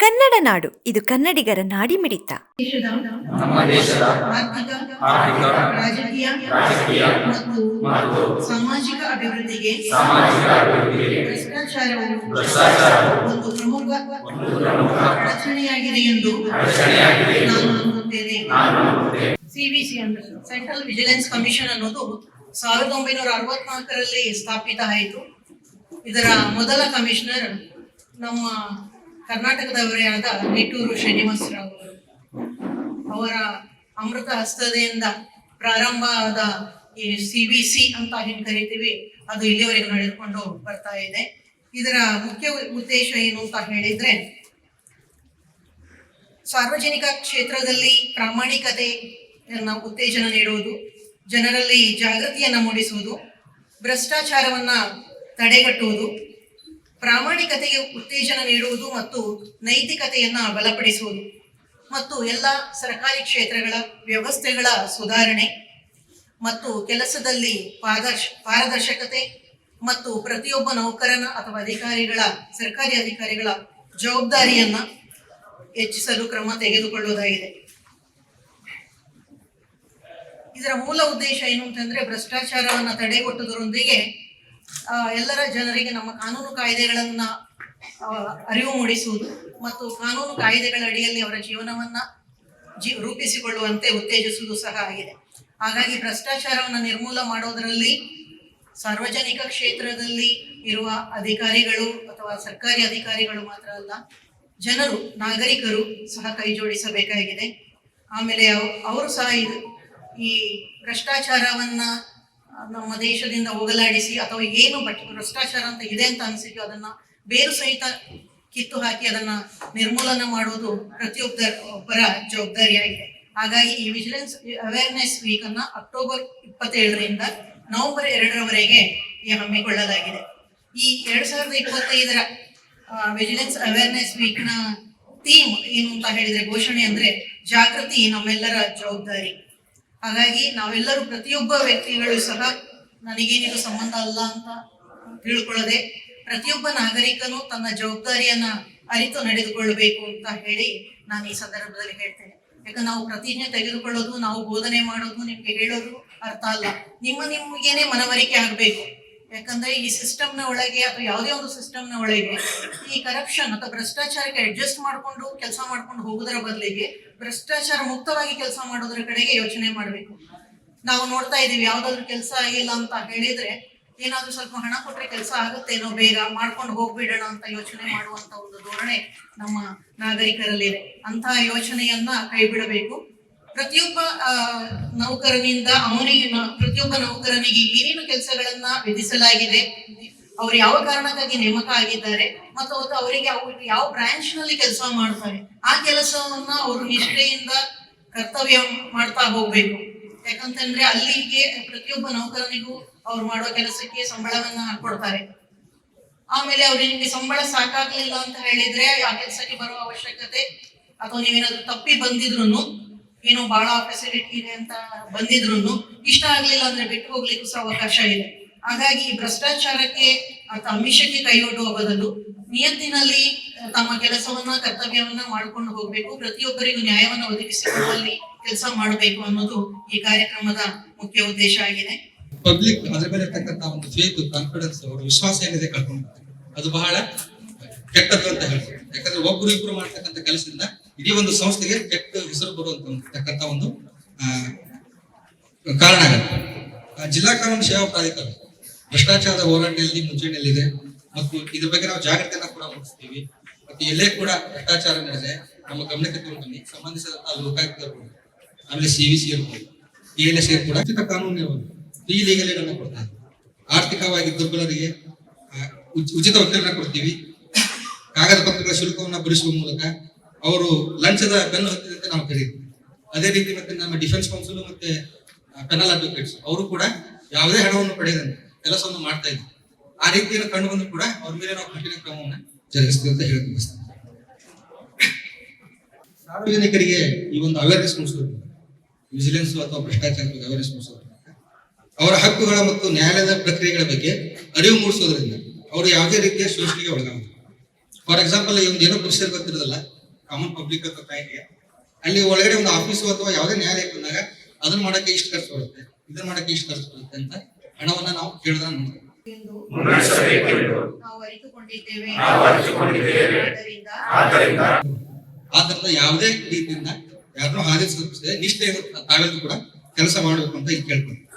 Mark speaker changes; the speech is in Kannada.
Speaker 1: ಕನ್ನಡ ನಾಡು. ಇದು ಕನ್ನಡಿಗರ ನಾಡಿ
Speaker 2: ಮಿಡಿತ
Speaker 3: ನಮ್ಮ ದೇಶದ
Speaker 2: ಆರ್ಥಿಕ
Speaker 3: ಆರ್ಥಿಕ,
Speaker 2: ರಾಜಕೀಯ
Speaker 3: ರಾಜಕೀಯ
Speaker 2: ಮತ್ತು
Speaker 3: ಮತ್ತು
Speaker 2: ಸಾಮಾಜಿಕ ಅಭಿವೃದ್ಧಿಗೆ
Speaker 3: ಸಾಮಾಜಿಕ ಅಭಿವೃದ್ಧಿಗೆ
Speaker 2: ಭ್ರಷ್ಟಾಚಾರವು ಒಂದು ಪ್ರಮುಖ
Speaker 3: ಒಂದು
Speaker 2: ರಚನೆಯಾಗಿದೆ ಎಂದು ನಾನು ನಂಬುತ್ತೇನೆ. ಸಿವಿಸಿ ಅಂದ್ರೆ ಸೆಂಟ್ರಲ್ ವಿಜಿಲೆನ್ಸ್ ಕಮಿಷನ್ ಅನ್ನೋದು ಸಾವಿರದ ಒಂಬೈನೂರ ಅರವತ್ನಾಲ್ಕರಲ್ಲಿ ಸ್ಥಾಪಿತ ಆಯಿತು. ಇದರ ಮೊದಲ ಕಮಿಷನರ್ ನಮ್ಮ ಕರ್ನಾಟಕದವರೇ ಆದ ನಿಟ್ಟೂರು ಶ್ರೀನಿವಾಸರಾವ್ ಅವರು ಅವರ ಅಮೃತ ಹಸ್ತದಿಂದ ಪ್ರಾರಂಭ ಆದ ಈ ಸಿ ಬಿ ಸಿ ಅಂತ ಏನ್ ಕರಿತೀವಿ, ಅದು ಇಲ್ಲಿವರೆಗೂ ನಡೆದುಕೊಂಡು ಬರ್ತಾ ಇದೆ. ಇದರ ಮುಖ್ಯ ಉದ್ದೇಶ ಏನು ಅಂತ ಹೇಳಿದ್ರೆ, ಸಾರ್ವಜನಿಕ ಕ್ಷೇತ್ರದಲ್ಲಿ ಪ್ರಾಮಾಣಿಕತೆ ಉತ್ತೇಜನ ನೀಡುವುದು, ಜನರಲ್ಲಿ ಜಾಗೃತಿಯನ್ನು ಮೂಡಿಸುವುದು, ಭ್ರಷ್ಟಾಚಾರವನ್ನ ತಡೆಗಟ್ಟುವುದು ಪ್ರಾಮಾಣಿಕತೆಗೆ ಉತ್ತೇಜನ ನೀಡುವುದು ಮತ್ತು ನೈತಿಕತೆಯನ್ನ ಬಲಪಡಿಸುವುದು ಮತ್ತು ಎಲ್ಲ ಸರ್ಕಾರಿ ಕ್ಷೇತ್ರಗಳ ವ್ಯವಸ್ಥೆಗಳ ಸುಧಾರಣೆ ಮತ್ತು ಕೆಲಸದಲ್ಲಿ ಪಾದರ್ಶ, ಪಾರದರ್ಶಕತೆ ಮತ್ತು ಪ್ರತಿಯೊಬ್ಬ ನೌಕರನ ಅಥವಾ ಅಧಿಕಾರಿಗಳ, ಸರ್ಕಾರಿ ಅಧಿಕಾರಿಗಳ ಜವಾಬ್ದಾರಿಯನ್ನ ಹೆಚ್ಚಿಸಲು ಕ್ರಮ ತೆಗೆದುಕೊಳ್ಳುವುದಾಗಿದೆ. ಇದರ ಮೂಲ ಉದ್ದೇಶ ಏನು ಅಂತಂದ್ರೆ ಭ್ರಷ್ಟಾಚಾರವನ್ನು ತಡೆಗಟ್ಟುವುದರೊಂದಿಗೆ ಎಲ್ಲರ ಜನರಿಗೆ ನಮ್ಮ ಕಾನೂನು ಕಾಯ್ದೆಗಳನ್ನ ಅರಿವು ಮೂಡಿಸುವುದು ಮತ್ತು ಕಾನೂನು ಕಾಯ್ದೆಗಳ ಅಡಿಯಲ್ಲಿ ಅವರ ಜೀವನವನ್ನ ಜೀ, ರೂಪಿಸಿಕೊಳ್ಳುವಂತೆ ಉತ್ತೇಜಿಸುವುದು ಸಹ ಆಗಿದೆ. ಹಾಗಾಗಿ ಭ್ರಷ್ಟಾಚಾರವನ್ನು ನಿರ್ಮೂಲ ಮಾಡೋದರಲ್ಲಿ ಸಾರ್ವಜನಿಕ ಕ್ಷೇತ್ರದಲ್ಲಿ ಇರುವ ಅಧಿಕಾರಿಗಳು ಅಥವಾ ಸರ್ಕಾರಿ ಅಧಿಕಾರಿಗಳು ಮಾತ್ರ ಅಲ್ಲ, ಜನರು, ನಾಗರಿಕರು ಸಹ ಕೈ ಜೋಡಿಸಬೇಕಾಗಿದೆ. ಆಮೇಲೆ ಅವ್- ಅವರು ಸಹ ಇದು, ಈ ಭ್ರಷ್ಟಾಚಾರವನ್ನ ನಮ್ಮ ದೇಶದಿಂದ ಹೋಗಲಾಡಿಸಿ ಅಥವಾ ಏನು ಬಟ್ ಭ್ರಷ್ಟಾಚಾರ ಅಂತ ಇದೆ ಅಂತ ಅನಿಸಿದ್ಯೋ ಅದನ್ನ ಬೇರು ಸಹಿತ ಕಿತ್ತು ಹಾಕಿ ಅದನ್ನ ನಿರ್ಮೂಲನ ಮಾಡುವುದು ಪ್ರತಿಯೊಬ್ಬ ಒಬ್ಬರ ಜವಾಬ್ದಾರಿಯಾಗಿದೆ. ಹಾಗಾಗಿ ಈ ವಿಜಿಲೆನ್ಸ್ ಅವೇರ್ನೆಸ್ ವೀಕ್ ಅನ್ನ ಅಕ್ಟೋಬರ್ ಇಪ್ಪತ್ತೇಳರಿಂದ ನವೆಂಬರ್ ಎರಡರವರೆಗೆ ಹಮ್ಮಿಕೊಳ್ಳಲಾಗಿದೆ. ಈ ಎರಡ್ ಸಾವಿರದ ಇಪ್ಪತ್ತೈದರ ವಿಜಿಲೆನ್ಸ್ ಅವೇರ್ನೆಸ್ ವೀಕ್ನ ಥೀಮ್ ಏನು ಅಂತ ಹೇಳಿದ್ರೆ ಘೋಷಣೆ ಅಂದ್ರೆ ಜಾಗೃತಿ ನಮ್ಮೆಲ್ಲರ ಜವಾಬ್ದಾರಿ. ಹಾಗಾಗಿ ನಾವೆಲ್ಲರೂ ಪ್ರತಿಯೊಬ್ಬ ವ್ಯಕ್ತಿಗಳು ಸಹ ನನಗೇನಿದು ಸಂಬಂಧ ಅಲ್ಲ ಅಂತ ತಿಳ್ಕೊಳ್ಳದೆ ಪ್ರತಿಯೊಬ್ಬ ನಾಗರಿಕನು ತನ್ನ ಜವಾಬ್ದಾರಿಯನ್ನ ಅರಿತು ನಡೆದುಕೊಳ್ಳಬೇಕು ಅಂತ ಹೇಳಿ ನಾನು ಈ ಸಂದರ್ಭದಲ್ಲಿ ಹೇಳ್ತೇನೆ. ಯಾಕಂದ್ರೆ ನಾವು ಪ್ರತಿಜ್ಞೆ ತೆಗೆದುಕೊಳ್ಳೋದು, ನಾವು ಬೋಧನೆ ಮಾಡೋದು ನಿಮ್ಗೆ ಹೇಳೋದು ಅರ್ಥ ಅಲ್ಲ. ನಿಮ್ಮ ನಿಮ್ಗೇನೆ ಮನವರಿಕೆ ಆಗ್ಬೇಕು. ಯಾಕಂದ್ರೆ ಈ ಸಿಸ್ಟಮ್ನ ಒಳಗೆ ಅಥವಾ ಯಾವುದೇ ಒಂದು ಸಿಸ್ಟಮ್ನ ಒಳಗೆ ಈ ಕರಪ್ಷನ್ ಅಥವಾ ಭ್ರಷ್ಟಾಚಾರಕ್ಕೆ ಅಡ್ಜಸ್ಟ್ ಮಾಡ್ಕೊಂಡು ಕೆಲಸ ಮಾಡ್ಕೊಂಡು ಹೋಗೋದರ ಬದಲಿಗೆ ಭ್ರಷ್ಟಾಚಾರ ಮುಕ್ತವಾಗಿ ಕೆಲಸ ಮಾಡೋದ್ರ ಕಡೆಗೆ ಯೋಚನೆ ಮಾಡಬೇಕು. ನಾವು ನೋಡ್ತಾ ಇದೀವಿ ಯಾವ್ದಾದ್ರು ಕೆಲಸ ಆಗಿಲ್ಲ ಅಂತ ಹೇಳಿದ್ರೆ ಏನಾದ್ರೂ ಸ್ವಲ್ಪ ಹಣ ಕೊಟ್ರೆ ಕೆಲಸ ಆಗುತ್ತೇನೋ ಬೇಗ ಮಾಡ್ಕೊಂಡು ಹೋಗ್ಬಿಡೋಣ ಅಂತ ಯೋಚನೆ ಮಾಡುವಂತ ಒಂದು ಧೋರಣೆ ನಮ್ಮ ನಾಗರಿಕರಲ್ಲಿದೆ ಅಂತ ಯೋಚನೆಯನ್ನ ಕೈ ಬಿಡಬೇಕು ಪ್ರತಿಯೊಬ್ಬ ನೌಕರನಿಂದ ಅವನಿಗೆ ಪ್ರತಿಯೊಬ್ಬ ನೌಕರನಿಗೆ ಏನೇನು ಕೆಲಸಗಳನ್ನ ವಿಧಿಸಲಾಗಿದೆ, ಅವ್ರು ಯಾವ ಕಾರಣಕ್ಕಾಗಿ ನೇಮಕ ಆಗಿದ್ದಾರೆ, ಮತ್ತು ಅವತ್ತು ಅವರಿಗೆ ಅವ್ರು ಯಾವ ಬ್ರಾಂಚ್ನಲ್ಲಿ ಕೆಲಸ ಮಾಡ್ತಾರೆ, ಆ ಕೆಲಸವನ್ನ ಅವರು ನಿಷ್ಠೆಯಿಂದ ಕರ್ತವ್ಯ ಮಾಡ್ತಾ ಹೋಗ್ಬೇಕು. ಯಾಕಂತಂದ್ರೆ ಅಲ್ಲಿಗೆ ಪ್ರತಿಯೊಬ್ಬ ನೌಕರನಿಗೂ ಅವ್ರು ಮಾಡೋ ಕೆಲಸಕ್ಕೆ ಸಂಬಳವನ್ನ ಹಾಕೊಡ್ತಾರೆ ಆಮೇಲೆ ಅವ್ರಿಗೆ ನಿಮ್ಗೆ ಸಂಬಳ ಸಾಕಾಗ್ಲಿಲ್ಲ ಅಂತ ಹೇಳಿದ್ರೆ ಆ ಕೆಲಸಕ್ಕೆ ಬರುವ ಅವಶ್ಯಕತೆ, ಅಥವಾ ನೀವೇನಾದ್ರೂ ತಪ್ಪಿ ಬಂದಿದ್ರು ಏನೋ ಬಹಳ ಫೆಸಿಲಿಟಿ ಇದೆ ಅಂತ ಬಂದಿದ್ರು ಇಷ್ಟ ಆಗ್ಲಿಲ್ಲ ಅಂದ್ರೆ ಬಿಟ್ಟು ಹೋಗ್ಲಿಕ್ಕೂ ಸಹ ಅವಕಾಶ ಇದೆ ಹಾಗಾಗಿ ಭ್ರಷ್ಟಾಚಾರಕ್ಕೆ ಅಮಿಷಕ್ಕೆ ಕೈ ಕೈಯೊಡ್ಡುವ ಬದಲು ನಿಯತ್ತಿನಲ್ಲಿ ತಮ್ಮ ಕೆಲಸವನ್ನ, ಕರ್ತವ್ಯವನ್ನ ಮಾಡ್ಕೊಂಡು ಹೋಗ್ಬೇಕು, ಪ್ರತಿಯೊಬ್ಬರಿಗೂ ನ್ಯಾಯವನ್ನು ಒದಗಿಸಿಕೊಳ್ಳುವಲ್ಲಿ ಕೆಲಸ ಮಾಡಬೇಕು ಅನ್ನೋದು ಈ ಕಾರ್ಯಕ್ರಮದ ಮುಖ್ಯ ಉದ್ದೇಶ ಆಗಿದೆ.
Speaker 4: ಪಬ್ಲಿಕ್ ಅದ್ರ ಮೇಲೆ ಒಂದು ಕಾನ್ಫಿಡೆನ್ಸ್ ಅವರ ವಿಶ್ವಾಸ ಏನಿದೆ ಕಳ್ಕೊಂಡು ಅದು ಬಹಳ ಕೆಟ್ಟದ್ದು ಅಂತ ಹೇಳ್ತಾರೆ ಯಾಕಂದ್ರೆ ಒಬ್ರು ಇಬ್ರು ಮಾಡ್ತಕ್ಕಂಥ ಕೆಲಸದಿಂದ ಇಡೀ ಒಂದು ಸಂಸ್ಥೆಗೆ ಕೆಟ್ಟ ಹೆಸರು ಬರುವಂತಕ್ಕಂಥ ಒಂದು ಕಾರಣಗಳು ಕಾರಣ ಆ, ಜಿಲ್ಲಾ ಕಾನೂನು ಸೇವಾ ಪ್ರಾಧಿಕಾರ ಭ್ರಷ್ಟಾಚಾರದ ಹೋರಾಟದಲ್ಲಿ ಮುಂಚೂಣಿಯಲ್ಲಿದೆ ಮತ್ತು ಇದ್ರ ಬಗ್ಗೆ ನಾವು ಜಾಗೃತಿಯನ್ನ ಕೂಡ ಮೂಡಿಸ್ತೀವಿ. ಮತ್ತು ಎಲ್ಲೇ ಕೂಡ ಭ್ರಷ್ಟಾಚಾರ ನಡೆದ್ರೆ ನಮ್ಮ ಗಮನಕ್ಕೆ ತಗೊಂಡು ಸಂಬಂಧಿಸಿದಂತಹ ಇರ್ಬೋದು ಆಮೇಲೆ ಸಿ ವಿ ಸಿ ಇರ್ಬೋದು ಎಲ್ ಎಸ್ ಕೂಡ ಉಚಿತ ಕಾನೂನು ಫ್ರೀ ಲೀಗಲ್ ಏಡನ್ನು ಕೊಡ್ತಾರೆ. ಆರ್ಥಿಕವಾಗಿ ದುರ್ಬಲರಿಗೆ ಉಚಿತ ವಕೀಲರನ್ನ ಕೊಡ್ತೀವಿ. ಕಾಗದ ಪತ್ರಗಳ ಶುಲ್ಕವನ್ನ ಭರಿಸುವ ಮೂಲಕ ಅವರು ಲಂಚದ ಬೆನ್ನು ಹತ್ತಿದಂತೆ ನಾವು ಕರೀತೀವಿ. ಅದೇ ರೀತಿ ಮತ್ತೆ ನಮ್ಮ ಡಿಫೆನ್ಸ್ ಕೌನ್ಸಿಲ್ ಮತ್ತೆ ಪೆನಲ್ ಅಡ್ವೊಕೇಟ್ಸ್ ಅವರು ಕೂಡ ಯಾವುದೇ ಹಣವನ್ನು ಪಡೆಯದಂತೆ ಕೆಲಸವನ್ನು ಮಾಡ್ತಾ ಇದ್ರು ಆ ರೀತಿಯನ್ನು ಕಂಡು ಬಂದು ಕೂಡ ಅವ್ರ ಮೇಲೆ ನಾವು ಕಠಿಣ ಕ್ರಮವನ್ನು ಜರುಗಿಸ್ತೀವಿ ಅಂತ ಹೇಳಿ ಸಾರ್ವಜನಿಕರಿಗೆ ಈ ಒಂದು ಅವೇರ್ನೆಸ್ ಮೂಡಿಸೋದು ವಿಜಿಲೆನ್ಸ್ ಅಥವಾ ಭ್ರಷ್ಟಾಚಾರ ಅವೇರ್ನೆಸ್ ಮೂಡಿಸೋದು ಅವರ ಹಕ್ಕುಗಳ ಮತ್ತು ನ್ಯಾಯಾಲಯದ ಪ್ರಕ್ರಿಯೆಗಳ ಬಗ್ಗೆ ಅರಿವು ಮೂಡಿಸೋದ್ರಿಂದ ಅವರು ಯಾವುದೇ ರೀತಿಯ ಶೋಷಣೆಗೆ ಒಳಗಾಗುತ್ತೆ ಫಾರ್ ಎಕ್ಸಾಂಪಲ್ ಈ ಒಂದು ಏನೋ ಪುರುಷರು ಗೊತ್ತಿರೋದಲ್ಲ ಕಾಮನ್ ಪಬ್ಲಿಕ್ ಅಥವಾ ಕಾಯ್ದೆ ಅಲ್ಲಿ ಒಳಗಡೆ ಒಂದು ಆಫೀಸು ಅಥವಾ ಯಾವುದೇ ನ್ಯಾಯಾಲಯ ಬಂದಾಗ ಅದನ್ನ ಮಾಡಕ್ಕೆ ಇಷ್ಟು ಖರ್ಚು ಬರುತ್ತೆ ಇದನ್ನ ಮಾಡಕ್ಕೆ ಇಷ್ಟು ಖರ್ಚು ಬರುತ್ತೆ ಅಂತ ಹಣವನ್ನ ನಾವು
Speaker 2: ಆದ್ದರಿಂದ
Speaker 4: ಆದ್ರಿಂದ ಯಾವುದೇ ರೀತಿಯಿಂದ ಯಾರನ್ನೂ ಹಾದಿ ನಿಷ್ಠೆ ತಾವೆಲ್ಲರೂ ಕೂಡ ಕೆಲಸ ಮಾಡಬೇಕು ಅಂತ ಈಗ ಕೇಳ್ಕೊಂಡು